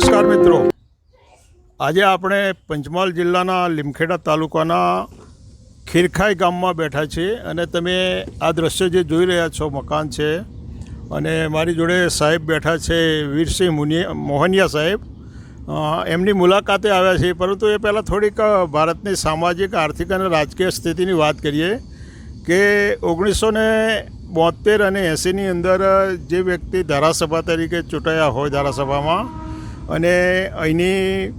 નમસ્કાર મિત્રો. આજે આપણે પંચમહાલ જિલ્લાના લીમખેડા તાલુકાના ખીરખાઈ ગામમાં બેઠા છીએ અને તમે આ દ્રશ્ય જે જોઈ રહ્યા છો, મકાન છે અને મારી જોડે સાહેબ બેઠા છે વીરસિંહ મુનિયા મોહનિયા સાહેબ. એમની મુલાકાતે આવ્યા છે પરંતુ એ પહેલાં થોડીક ભારતની સામાજિક, આર્થિક અને રાજકીય સ્થિતિની વાત કરીએ કે ઓગણીસો ને બોતેર અને એંસીની અંદર જે વ્યક્તિ ધારાસભા તરીકે ચૂંટાયા હોય ધારાસભામાં અને અહીંની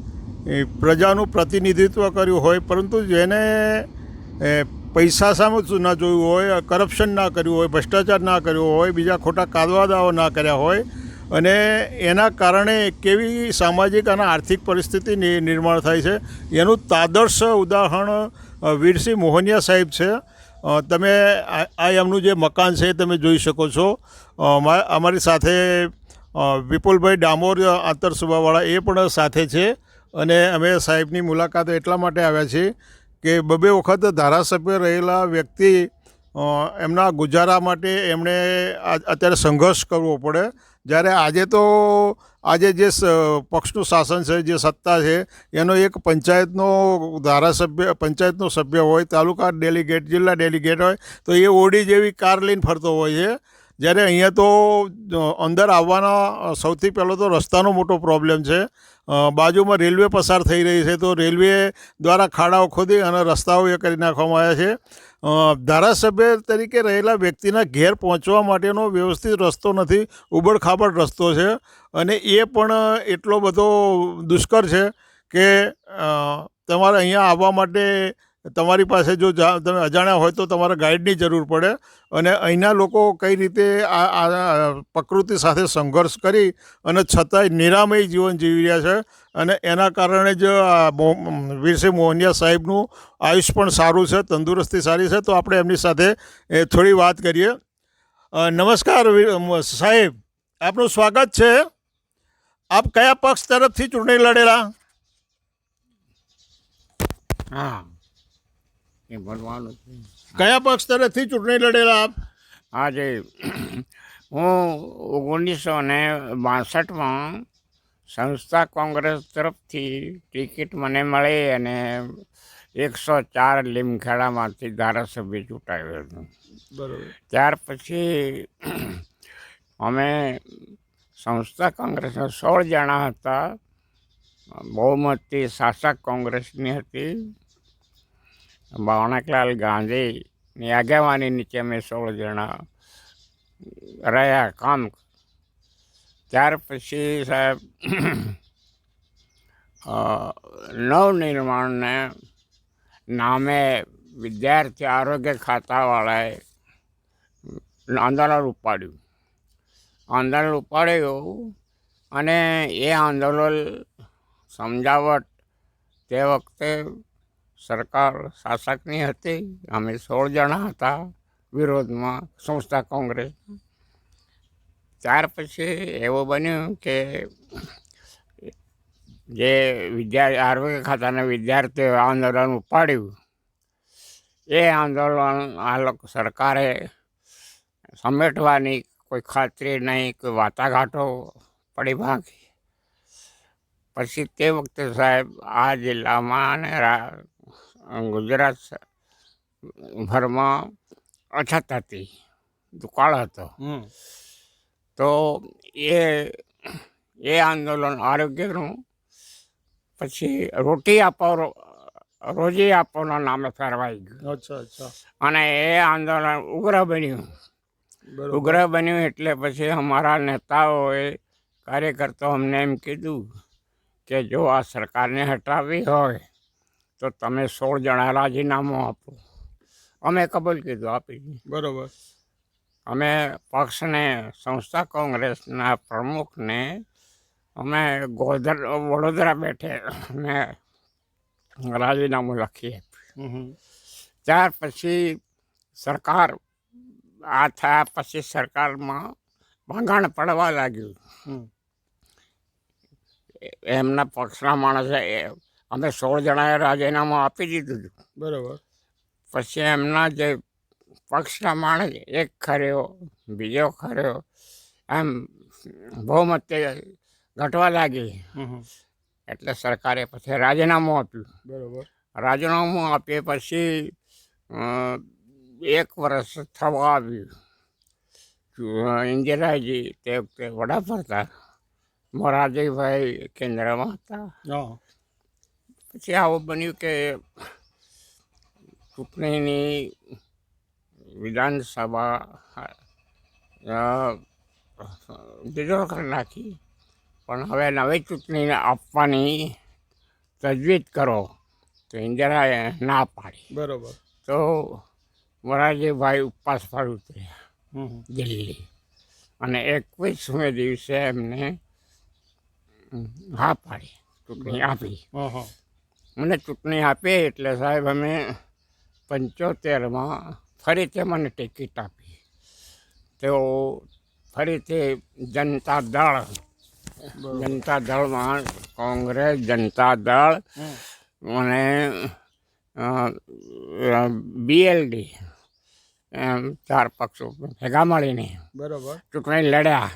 પ્રજાનું પ્રતિનિધિત્વ કર્યું હોય, પરંતુ જેને પૈસા સામે ન જોયું હોય કરપ્શન ના કર્યું હોય, ભ્રષ્ટાચાર ના કર્યો હોય, બીજા ખોટા કાદવાદાઓ ના કર્યા હોય, અને એના કારણે કેવી સામાજિક અને આર્થિક પરિસ્થિતિ નિર્માણ થાય છે, એનું તાદર્શ ઉદાહરણ વીરસિંહ મોહનિયા સાહેબ છે. તમે આ એમનું જે મકાન છે તમે જોઈ શકો છો. અમારી સાથે વિપુલભાઈ ડામોર આંતરસુભાવાળા એ પણ સાથે છે. અને અમે સાહેબની મુલાકાત એટલા માટે આવ્યા છીએ કે બબે વખત ધારાસભ્ય રહેલા વ્યક્તિ એમના ગુજારા માટે એમણે અત્યારે સંઘર્ષ કરવો પડે. જ્યારે આજે તો, આજે જે પક્ષનું શાસન છે, જે સત્તા છે, એનો એક પંચાયતનો ધારાસભ્ય, પંચાયતનો સભ્ય હોય, તાલુકા ડેલિગેટ, જિલ્લા ડેલિગેટ હોય, તો એ ઓડી જેવી કાર લઈને ફરતો હોય છે. જ્યારે અહીંયા તો અંદર આવવાના સૌથી પહેલો તો રસ્તાનો મોટો પ્રોબ્લેમ છે. બાજુમાં રેલવે પસાર થઈ રહી છે, તો રેલવે દ્વારા ખાડાઓ ખોદી અને રસ્તાઓ એ કરી નાખવામાં આવ્યા છે. ધારાસભ્ય તરીકે રહેલા વ્યક્તિના ઘેર પહોંચવા માટેનો વ્યવસ્થિત રસ્તો નથી, ઉબડખાબડ રસ્તો છે. અને એ પણ એટલો બધો દુષ્કર છે કે તમારે અહીંયા આવવા માટે તમારી પાસે જો તમે અજાણ્યા હોય તો તમારે ગાઈડની જરૂર પડે અને અહીંના લોકો કઈ રીતે આ પ્રકૃતિ સાથે સંઘર્ષ કરી અને છતાંય નિરામય જીવન જીવી રહ્યા છે અને એના કારણે જ વીરસિંહ મોહનિયા સાહેબનું આયુષ પણ સારું છે, તંદુરસ્તી સારી છે. તો આપણે એમની સાથે થોડી વાત કરીએ. નમસ્કાર સાહેબ. આપનું સ્વાગત છે. આપ કયા પક્ષ તરફથી ચૂંટણી લડેલા? હા. એ ભરવાનું કયા પક્ષ તરફથી ચૂંટણી લડેલા આપ? આજે હું ઓગણીસો ને બાસઠમાં સંસ્થા કોંગ્રેસ તરફથી ટિકિટ મને મળી અને એકસો ચાર લીમખેડામાંથી ધારાસભ્ય ચૂંટાયો હતો. બરાબર. ત્યાર પછી અમે સંસ્થા કોંગ્રેસના સોળ જણા હતા. બહુમતી શાસક કોંગ્રેસની હતી. બાવણકલાલ ગાંધીની આગેવાની નીચે અમે સોળ જણા રહ્યા કામ. ત્યાર પછી સાહેબ નવનિર્માણને નામે વિદ્યાર્થી આરોગ્ય ખાતાવાળાએ આંદોલન ઉપાડ્યું. આંદોલન ઉપાડ્યું અને એ આંદોલન સમજાવટ તે વખતે સરકાર શાસકની હતી. અમે સોળ જણા હતા વિરોધમાં સંસ્થા કોંગ્રેસ. ત્યાર પછી એવું બન્યું કે જે વિદ્યા આરોગ્ય ખાતાના વિદ્યાર્થીઓ આંદોલન ઉપાડ્યું. એ આંદોલન આ લોકો સરકારે સમેટવાની કોઈ ખાતરી નહીં, કોઈ વાટાઘાટો પડી ભાગી. પછી તે વખતે સાહેબ આ જિલ્લામાં અને ગુજરાત ભરમાં અછત હતી દુકાળ હતો. તો એ એ આંદોલન આરોગ્યનું પછી રોટી આપો રોજી આપોના નામે ફેરવાઈ ગયું. અચ્છા અચ્છા. અને એ આંદોલન ઉગ્ર બન્યું. ઉગ્ર બન્યું એટલે પછી અમારા નેતાઓએ કાર્યકર્તાઓ અમને એમ કીધું કે જો આ સરકારને હટાવવી હોય તો તમે સોળ જણા રાજીનામું આપો. અમે કબૂલ કીધું આપી. બરોબર. અમે પક્ષને સંસ્થા કોંગ્રેસના પ્રમુખને અમે ગોધર વડોદરા બેઠે અમે રાજીનામું લખી આપ્યું. ત્યાર પછી સરકાર આ થયા પછી સરકારમાં ભંગાણ પડવા લાગ્યું. એમના પક્ષના માણસે એ- અમે સોળ જણાએ રાજીનામું આપી દીધું હતું. બરાબર. પછી એમના જે પક્ષના માણસ એક ખર્યો બીજો ખર્યો એમ બહુમતે ઘટવા લાગી. એટલે સરકારે પછી રાજીનામું આપ્યું. બરાબર. રાજીનામું આપીએ પછી એક વર્ષ થવા આવ્યું. ઇન્દિરાજી તે વખતે વડાપ્રધાન મોરારજીભાઈ કેન્દ્રમાં હતા. પછી આવું બન્યું કે ચૂંટણીની વિધાનસભા ડિઝોલ્વ કરી નાખી. પણ હવે નવી ચૂંટણીને આપવાની તજવીજ કરો તો ઇન્દિરાએ ના પાડી. બરાબર. તો મોરારજીભાઈ ઉપવાસ પર ઉતર્યા. દિલ્હી. અને એકવીસમે દિવસે એમને હા પાડી ચૂંટણી આપી. મને ચૂંટણી આપી એટલે સાહેબ અમે પંચોતેરમાં ફરીથી મને ટિકિટ આપી. તેઓ ફરીથી જનતા દળ જનતા દળમાં કોંગ્રેસ જનતા દળ. અને બીએલડી એમ ચાર પક્ષો ભેગા મળીને બરોબર. ચૂંટણી લડ્યા.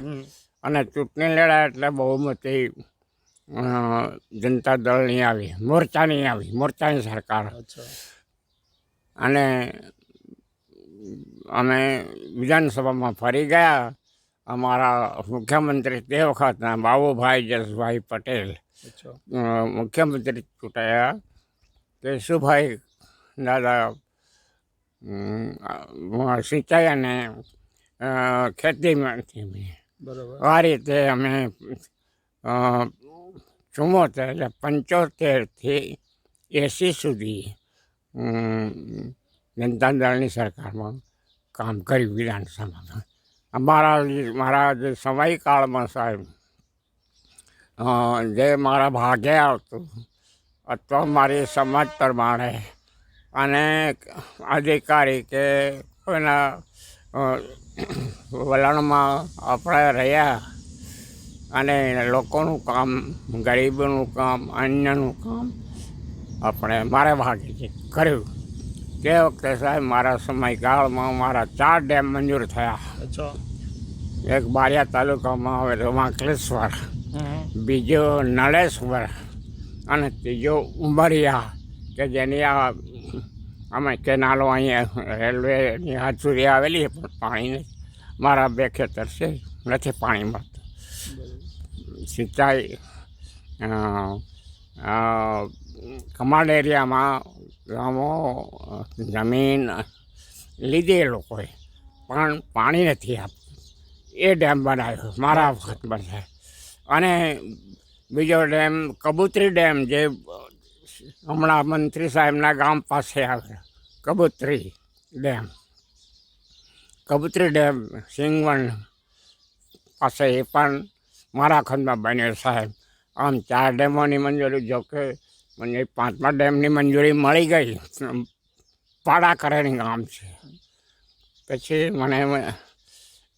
અને ચૂંટણી લડ્યા એટલે બહુમતી જનતા દળની આવી મોરચાની આવી મોરચાની સરકાર. અને અમે વિધાનસભામાં ફરી ગયા. અમારા મુખ્યમંત્રી તે વખતના બાબુભાઈ જસભાઈ પટેલ મુખ્યમંત્રી ચૂંટાયા. કેશુભાઈ દાદા સિંચાઈ અને અ, ખેતી આ રીતે અમે ચુમ્મોતેર એટલે પંચોતેરથી એંસી સુધી જનતા દળની સરકારમાં કામ કર્યું વિધાનસભામાં. અમારા મારા જે સમયકાળમાં સાહેબ જે મારા ભાગે આવતું અથવા મારી સમજ પ્રમાણે અને અધિકારી કે કોઈના વલણમાં આપણે રહ્યા અને લોકોનું કામ ગરીબોનું કામ અન્યનું કામ આપણે મારે ભાગે છે કર્યું. તે વખતે સાહેબ મારા સમયકાળમાં મારા ચાર ડેમ મંજૂર થયા. એક બારિયા તાલુકામાં આવે તો વાંકલેશ્વર બીજો નળેશ્વર અને ત્રીજો ઉંબરિયા કે જેની આ અમે કેનાલો અહીંયા રેલવેની હાથ આવેલી પણ પાણી મારા બે ખેતર છે નથી પાણી મળતું. સિંચાઈ અ, એરિયામાં ગામો જમીન લીધી એ લોકોએ. પણ પાણી નથી આપતું. એ ડેમ બનાવ્યો. મારા વખત છે અને બીજો ડેમ કબૂતરી ડેમ જે હમણાં મંત્રી સાહેબના ગામ પાસે આવે કબૂતરી ડેમ. કબૂતરી ડેમ સિંગવણ પાસે એ પણ મારા ખંડમાં બન્યો સાહેબ. આમ ચાર ડેમોની મંજૂરી જો કે મને પાંચમા ડેમની મંજૂરી મળી ગઈ. પાડા કરેની ગામ છે. પછી મને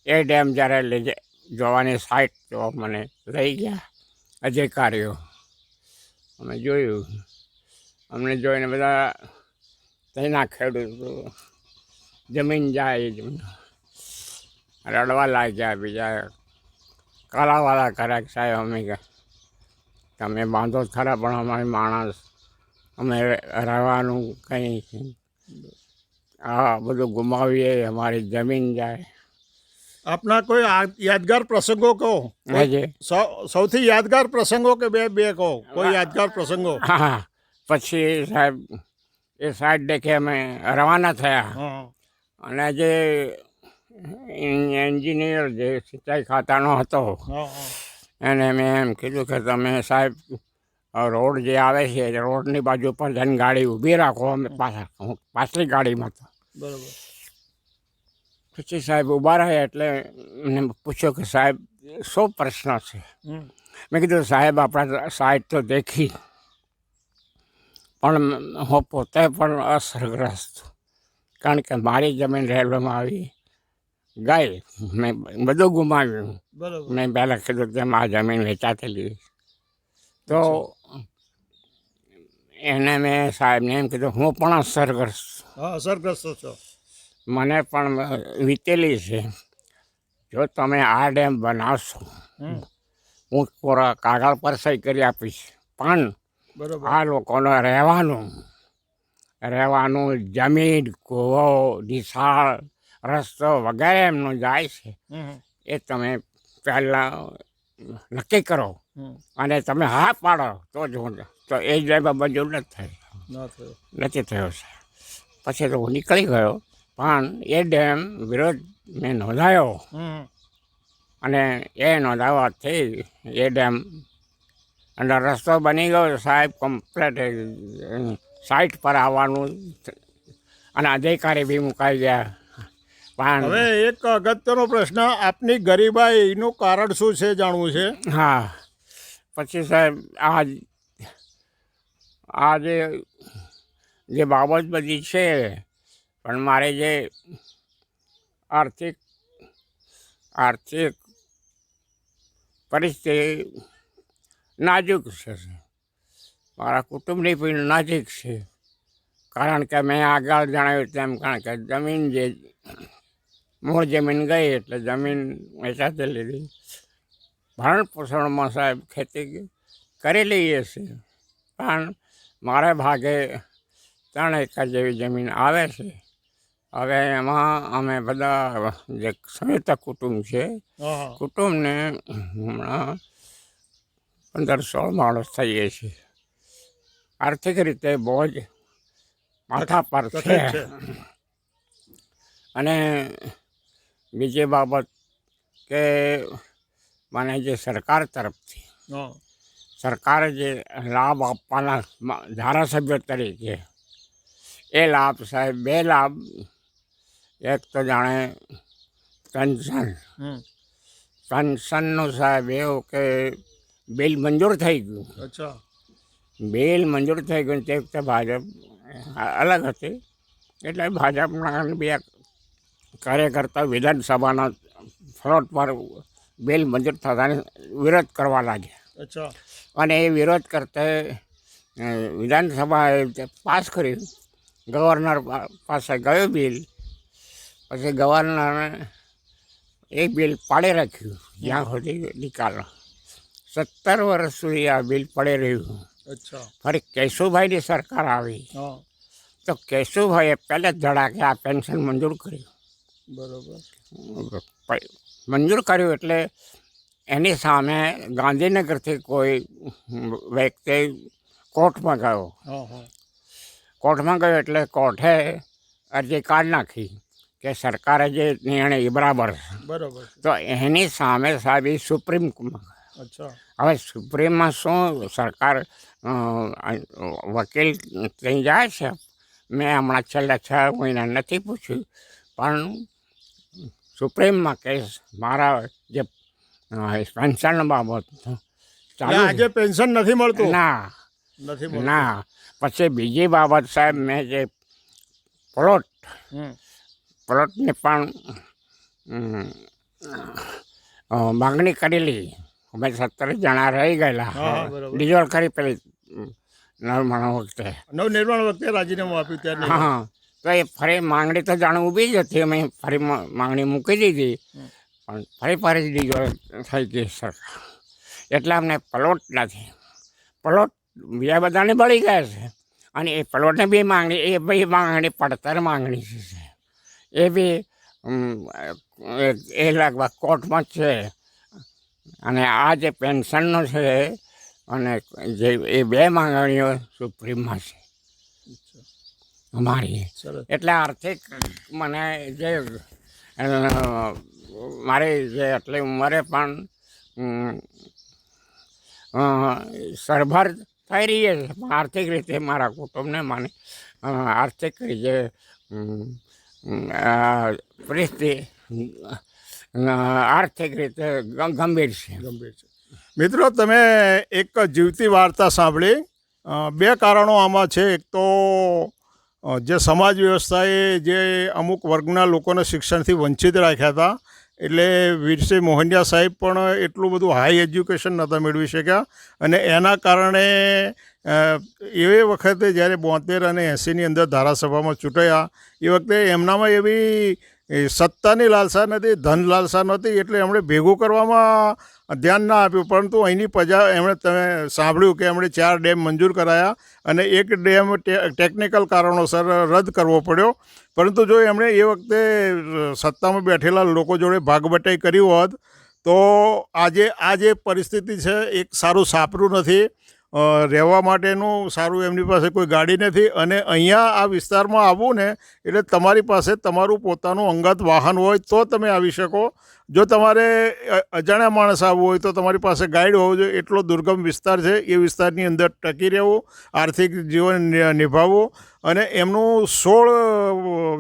એ ડેમ જ્યારે લઈ જોવાની સાઈટ તો મને લઈ ગયા અધિકારીઓ. અમે જોયું. અમને જોઈને બધા તેના ખેડૂતો જમીન જાય જમીન રડવા લાગ્યા બીજા કલાવાળા વાળા કે સાહેબ અમે કે તમે બાંધો ખરા પણ અમારી માણસ અમે રહેવાનું કંઈ આ બધું ગુમાવીએ અમારી જમીન જાય. આપના કોઈ યાદગાર પ્રસંગો કહો? સૌથી યાદગાર પ્રસંગો કે બે બે કહો? કોઈ યાદગાર પ્રસંગો? હા પછી સાહેબ એ સાઈડ દેખે અમે રવાના થયા. અને જે એન્જિનિયર જે સિંચાઈ ખાતાનો હતો. એને મેં એમ કીધું કે તમે સાહેબ રોડ જે આવે છે રોડની બાજુ પર જન ગાડી ઊભી રાખો અમે પાછા હું પાછલી ગાડીમાં તો બરાબર. પછી સાહેબ ઊભા રહ્યા એટલે મને પૂછ્યો કે સાહેબ શું પ્રશ્ન છે? મેં કીધું સાહેબ આપણા સાઈડ તો દેખી. પણ હું પોતે પણ અસરગ્રસ્ત કારણ કે મારી જમીન રેલવેમાં આવી. ગઈ મેં બધું ગુમાવ્યું. બરોબર. મેં પહેલાં કીધું કે આ જમીન વેચાતેલી. તો એને મેં સાહેબને એમ કીધું હું પણ અસરગ્રસ્ત અસરગ્રસ્ત છો. મને પણ વીતેલી છે. જો તમે આ ડેમ બનાવશો. હું પૂરા કાગળ પર સહી કરી આપીશ. પણ બરોબર. આ લોકોને રહેવાનું રહેવાનું જમીન કૂવો નિશાળ રસ્તો વગેરે એમનું જાય છે એ તમે પહેલાં નક્કી કરો. અને તમે હા પાડો તો જ હું તો એ જ મંજૂર નથી થઈ થયો. નથી થયો છે પછી તો હું નીકળી ગયો પણ એ ડેમ વિરોધ મેં નોંધાયો. અને એ નોંધાવાથી એ ડેમ અંદર રસ્તો બની ગયો સાહેબ કમ્પ્લેટ સાઇટ પર આવવાનું. અને અધિકારી બી મુકાઈ ગયા. પણ હવે એક અગત્યનો પ્રશ્ન આપની ગરીબાઈનું કારણ શું છે જાણવું છે? હા. પછી સાહેબ આ આ જે જે બાબત બધી છે પણ મારે જે આર્થિક આર્થિક પરિસ્થિતિ નાજુક છે મારા કુટુંબની પણ નાજુક છે. કારણ કે મેં આગળ જણાવ્યું તેમ કારણ કે જમીન જે મૂળ જમીન ગઈ એટલે જમીન વેચાતી લીધી. ભરણ પોષણમાં સાહેબ ખેતી કરી લઈએ છીએ. પણ મારે ભાગે ત્રણ એકર જેવી જમીન આવે છે. હવે એમાં અમે બધા જે સંયુક્ત કુટુંબ છે કુટુંબને હમણાં પંદર સોળ માણસ થઈએ છીએ. આર્થિક રીતે બહુ જ માથા પર છે. અને બીજી બાબત કે મને જે સરકાર તરફથી સરકારે જે લાભ આપવાના ધારાસભ્ય તરીકે એ લાભ સાહેબ બે લાભ. એક તો જાણે પેન્શન. પેન્શનનું સાહેબ એવું કે બિલ મંજૂર થઈ ગયું. અચ્છા. બિલ મંજૂર થઈ ગયું તે વખતે ભાજપ અલગ હતી. એટલે ભાજપના બે કાર્યકર્તા વિધાનસભાના ફ્લોટ પર બિલ મંજૂર થતાને વિરોધ કરવા લાગ્યા. અચ્છા. અને એ વિરોધ કરતા વિધાનસભાએ પાસ કર્યું ગવર્નર પાસે ગયો બિલ પછી ગવર્નરે એ બિલ પાડી રાખ્યું જ્યાં સુધી નિકાલ. સત્તર વર્ષ સુધી આ બિલ પડી રહ્યું. અચ્છા. ફરી કેશુભાઈની સરકાર આવી. તો કેશુભાઈએ પહેલે જ ધડાકે આ પેન્શન મંજૂર કર્યું. બરોબર. મંજૂર કર્યું એટલે એની સામે ગાંધીનગરથી કોઈ વ્યક્તિ કોર્ટમાં ગયો. કોર્ટમાં ગયો એટલે કોર્ટે અરજી કાઢ નાખી કે સરકારે જે નિર્ણય એ બરાબર છે. બરોબર તો એની સામે સાહેબ એ સુપ્રીમ હવે સુપ્રીમમાં શું સરકાર વકીલ ત્યાં જાય છે? મેં હમણાં છેલ્લા છ મહિના નથી પૂછ્યું. પણ સુપ્રીમમાં કેસ મારા જે પેન્શન બાબત આજે પેન્શન નથી મળતું. ના નથી ના પછી બીજી બાબત સાહેબ મેં જે પ્લોટ પ્લોટની પણ માગણી કરેલી. અમે સત્તર જણા રહી ગયેલા. ડિઝોલ્વ કરી પેલી નર્મણા વખતે. નવનિર્માણ વખતે રાજીનામું આપ્યું ત્યારે. હા. તો એ ફરી માંગણી તો જાણ ઊભી જ હતી. અમે ફરી માંગણી મૂકી દીધી. પણ ફરી ફરી દીધો થઈ ગઈ સરકાર એટલે અમને પ્લોટ નથી. પ્લોટ બીજા બધાને બળી ગયા છે. અને એ પ્લોટને બી માંગણી એ બી માંગણી પડતર માંગણી છે એ બી એ- લગભગ કોર્ટમાં જ છે. અને આ જે પેન્શનનો છે અને જે એ બે માંગણીઓ સુપ્રીમમાં છે. અમારી. એટલે આર્થિક મને જે મારી જે આટલી ઉંમરે પણ સરભર થઈ રહી છે. આર્થિક રીતે મારા કુટુંબને મને આર્થિક રીતે પરિસ્થિતિ આર્થિક રીતે ગંભીર છે. ગંભીર છે. મિત્રો તમે એક જીવતી વાર્તા સાંભળી. બે કારણો આમાં છે. એક તો જે સમાજ વ્યવસ્થાએ જે અમુક વર્ગના લોકોને શિક્ષણથી વંચિત રાખ્યા હતા, એટલે વીરસિંહ મોહનિયા સાહેબ પણ એટલું બધું હાઈ એજ્યુકેશન નહોતા મેળવી શક્યા. અને એના કારણે એ વખતે જ્યારે બોતેર અને એંસીની અંદર ધારાસભામાં ચૂંટાયા, એ વખતે એમનામાં એવી એ સત્તાની લાલસા નથી, ધન લાલસા નહોતી એટલે એમણે ભેગું કરવામાં ધ્યાન ના આપ્યું. પરંતુ અહીંની પ્રજા, એમણે તમે સાંભળ્યું કે એમણે ચાર ડેમ મંજૂર કરાયા અને એક ડેમ ટેકનિકલ કારણોસર રદ કરવો પડ્યો. પરંતુ જો એમણે એ વખતે સત્તામાં બેઠેલા લોકો જોડે ભાગબટાઈ કરી હોત, તો આજે આ જે પરિસ્થિતિ છે, એક સારું સાપરું નથી. રહેવા માટેનું સારું એમની પાસે કોઈ ગાડી નથી અને અહીંયા આ વિસ્તારમાં આવવું ને એટલે તમારી પાસે તમારું પોતાનું અંગત વાહન હોય તો તમે આવી શકો. જો તમારે અજાણ્યા માણસ આવવું હોય તો તમારી પાસે ગાઈડ હોવો જોઈએ. એટલો દુર્ગમ વિસ્તાર છે. એ વિસ્તારની અંદર ટકી રહેવું, આર્થિક જીવન નિભાવવું. અને એમનું સોળ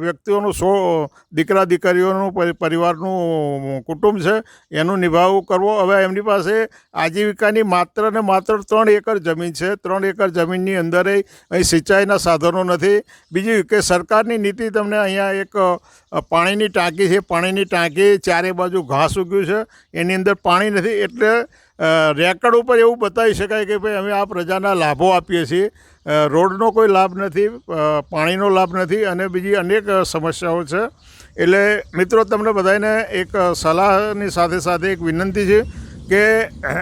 વ્યક્તિઓનું સોળ, દીકરા દીકરીઓનું પરિવારનું કુટુંબ છે, એનું નિભાવ કરવો. હવે એમની પાસે આજીવિકાની માત્ર ને માત્ર ત્રણ એકર જમીન છે. ત્રણ એકર જમીનની અંદર અહીં સિંચાઈના સાધનો નથી. બીજું કે સરકારની નીતિ તમને અહીંયા એક પાણીની ટાંકી છે. પાણીની ટાંકી ચારે બાજુ ઘાસ ઉગ્યું છે. એની અંદર પાણી નથી. એટલે રેકર્ડ ઉપર એવું બતાવી શકાય કે ભાઈ અમે આ પ્રજાના લાભો આપીએ છીએ. રોડનો કોઈ લાભ નથી પાણીનો લાભ નથી અને બીજી અનેક સમસ્યાઓ છે. એટલે મિત્રો, તમને બધાને એક સલાહની સાથે સાથે એક વિનંતી છે કે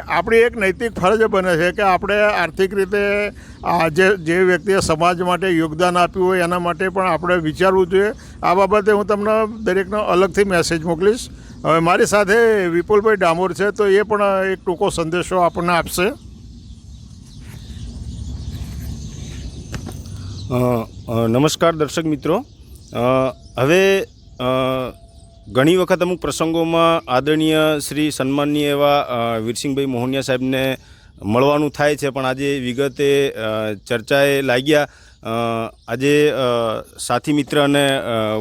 આપણી એક નૈતિક ફરજ બને છે કે આપણે આર્થિક રીતે આ જે જે વ્યક્તિએ સમાજ માટે યોગદાન આપ્યું હોય એના માટે પણ આપણે વિચારવું જોઈએ. આ બાબતે હું તમને દરેકનો અલગથી મેસેજ મોકલીશ. હવે મારી સાથે વિપુલભાઈ ડામોર છે, તો એ પણ એક ટૂંકો સંદેશો આપણને આપશે. નમસ્કાર દર્શક મિત્રો. હવે ઘણી વખત અમુક પ્રસંગોમાં આદરણીય શ્રી સન્માનની એવા વીરસિંહભાઈ મોહનિયા સાહેબને મળવાનું થાય છે, પણ આજે વિગતે ચર્ચાએ લાગ્યા. આજે સાથી મિત્ર અને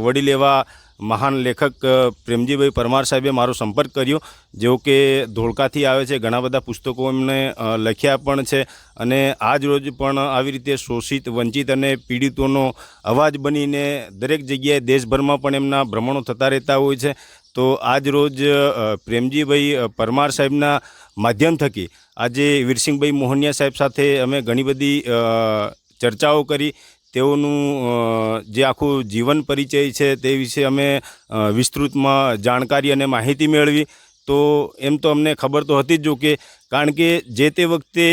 વડીલ એવા મહાન લેખક પ્રેમજીભાઈ પરમાર સાહેબે મારો સંપર્ક કર્યો, જેઓ કે ધોળકાથી આવે છે, ઘણા બધા પુસ્તકો એમને લખ્યા પણ છે અને આજ રોજ પણ આવી રીતે શોષિત, વંચિત અને પીડિતોનો અવાજ બનીને દરેક જગ્યાએ દેશભરમાં પણ એમના ભ્રમણો થતા રહેતા હોય છે. તો આજ રોજ પ્રેમજીભાઈ પરમાર સાહેબના માધ્યમ થકી આજે વીરસિંહભાઈ મોહનિયા સાહેબ સાથે અમે ઘણી બધી ચર્ચાઓ કરી. તેઓનું જે આખું જીવન પરિચય છે તે વિશે અમે વિસ્તૃતમાં જાણકારી અને માહિતી મેળવી. તો એમ તો અમને ખબર તો હતી જ જો કે, કારણ કે જે તે વખતે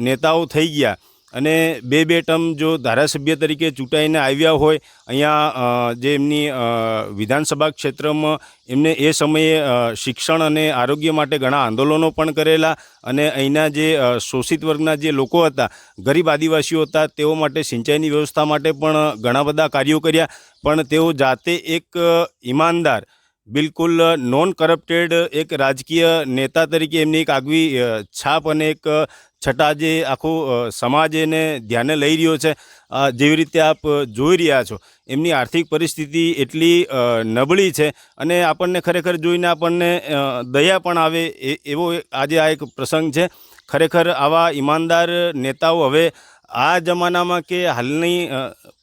નેતાઓ થઈ ગયા અને બે બે ટર્મ જો ધારાસભ્ય તરીકે ચૂંટાઈને આવ્યા હોય, અહીંયા જે એમની વિધાનસભા ક્ષેત્રમાં એમને એ સમયે શિક્ષણ અને આરોગ્ય માટે ઘણા આંદોલનો પણ કરેલા અને અહીંના જે શોષિત વર્ગના જે લોકો હતા, ગરીબ આદિવાસીઓ હતા, તેઓ માટે સિંચાઈની વ્યવસ્થા માટે પણ ઘણા બધા કાર્યો કર્યા. પણ તેઓ જાતે એક ઈમાનદાર, બિલકુલ નોન કરપ્ટેડ એક રાજકીય નેતા તરીકે એમની એક આગવી છાપ અને એક અ, છટા જે આખો સમાજ એને ધ્યાને લઈ રહ્યો છે. જેવી રીતે આપ જોઈ રહ્યા છો એમની આર્થિક પરિસ્થિતિ એટલી નબળી છે અને આપણને ખરેખર જોઈને આપણને દયા પણ આવે એવો આજે આ એક પ્રસંગ છે. ખરેખર આવા ઈમાનદાર નેતાઓ હવે આ જમાનામાં કે હાલની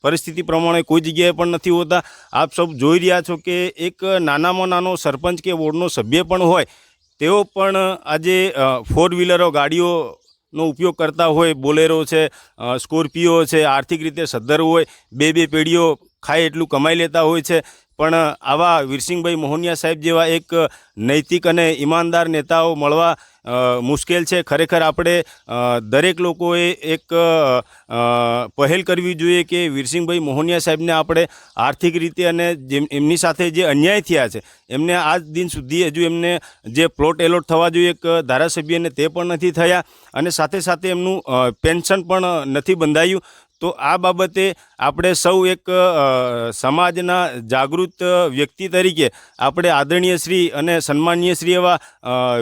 પરિસ્થિતિ પ્રમાણે કોઈ જગ્યાએ પણ નથી હોતા. આપ સૌ જોઈ રહ્યા છો કે એક નાનામાં નાનો સરપંચ કે વોર્ડનો સભ્ય પણ હોય તેઓ પણ આજે ફોર વ્હીલરો ગાડીઓનો ઉપયોગ કરતા હોય, બોલેરો છે સ્કોર્પિયો છે, આર્થિક રીતે સદ્ધર હોય, બે બે પેઢીઓ ખાય એટલું કમાઈ લેતા હોય છે. પણ આવા વીરસિંહભાઈ મોહનિયા સાહેબ જેવા એક નૈતિક અને ઈમાનદાર નેતાઓ મળવા મુશ્કેલ છે. ખરેખર આપણે દરેક લોકોએ એક પહેલ કરવી જોઈએ કે વીરસિંહભાઈ મોહનિયા સાહેબને આપણે આર્થિક રીતે અને એમની સાથે જે અન્યાય થયા છે, એમને આજ દિન સુધી હજુ એમને જે પ્લોટ એલોટ થવા જોઈએ એક ધારાસભ્યને તે પણ નથી થયા. અને સાથે સાથે એમનું પેન્શન પણ નથી બંધાયું. તો આ બાબતે આપણે સૌ એક સમાજના જાગૃત વ્યક્તિ તરીકે આપણે આદરણીય શ્રી અને સન્માનીય શ્રી એવા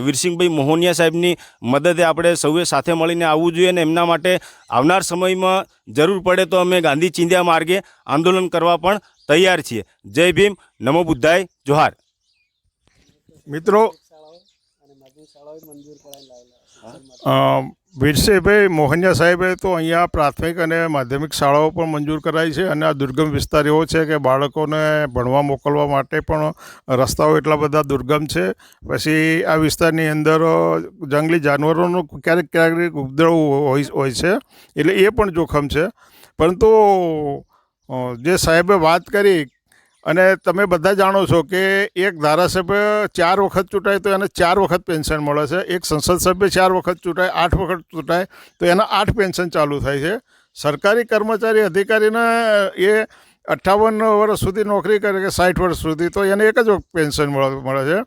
વીરસિંહભાઈ મોહનિયા સાહેબની મદદે આપણે સૌએ સાથે મળીને આવવું જોઈએ અને એમના માટે આવનાર સમયમાં જરૂર પડે તો અમે ગાંધી ચિંધ્યા માર્ગે આંદોલન કરવા પણ તૈયાર છીએ. જય ભીમ નમો બુદ્ધાય જોહાર. મિત્રો અ, વીરસિંહભાઈ મોહનિયા સાહેબે તો અહીંયા પ્રાથમિક અને માધ્યમિક શાળાઓ પણ મંજૂર કરાઈ છે અને આ દુર્ગમ વિસ્તાર એવો છે કે બાળકોને ભણવા મોકલવા માટે પણ રસ્તાઓ એટલા બધા દુર્ગમ છે. પછી આ વિસ્તારની અંદર જંગલી જાનવરોનો ક્યારેક ક્યારેક ઉપદ્રવ હોય છે એટલે એ પણ જોખમ છે. પરંતુ જે સાહેબે વાત કરી અને તમે બધા જાણો છો કે એક ધારાસભ્ય ચાર વખત ચૂંટાય તો એને ચાર વખત પેન્શન મળે છે. એક સંસદ સભ્ય ચાર વખત ચૂંટાય, આઠ વખત ચૂંટાય, તો એના આઠ પેન્શન ચાલુ થાય છે. સરકારી કર્મચારી અધિકારીને, એ અઠ્ઠાવન વર્ષ સુધી નોકરી કરે કે સાઠ વર્ષ સુધી, તો એને એક જ પેન્શન મળે છે.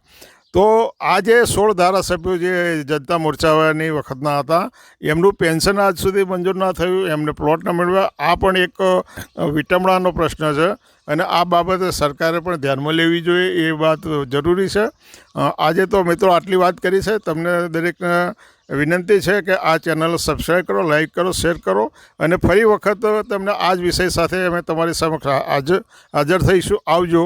તો આજે સોળ ધારાસભ્યો જે જનતા મોરચાની વખતના હતા, એમનું પેન્શન આજ સુધી મંજૂર ના થયું, એમને પ્લોટ ન મેળવ્યા આ પણ એક વિટમણાનો પ્રશ્ન છે અને આ બાબતે સરકારે પણ ધ્યાનમાં લેવી જોઈએ એ વાત જરૂરી છે. આજે તો મિત્રો આટલી વાત કરી છે. તમને દરેકને વિનંતી છે કે આ ચેનલ સબસ્ક્રાઈબ કરો, લાઈક કરો, શેર કરો અને ફરી વખત તમને આ જ વિષય સાથે અમે તમારી સમક્ષ હાજર થઈશું. આવજો.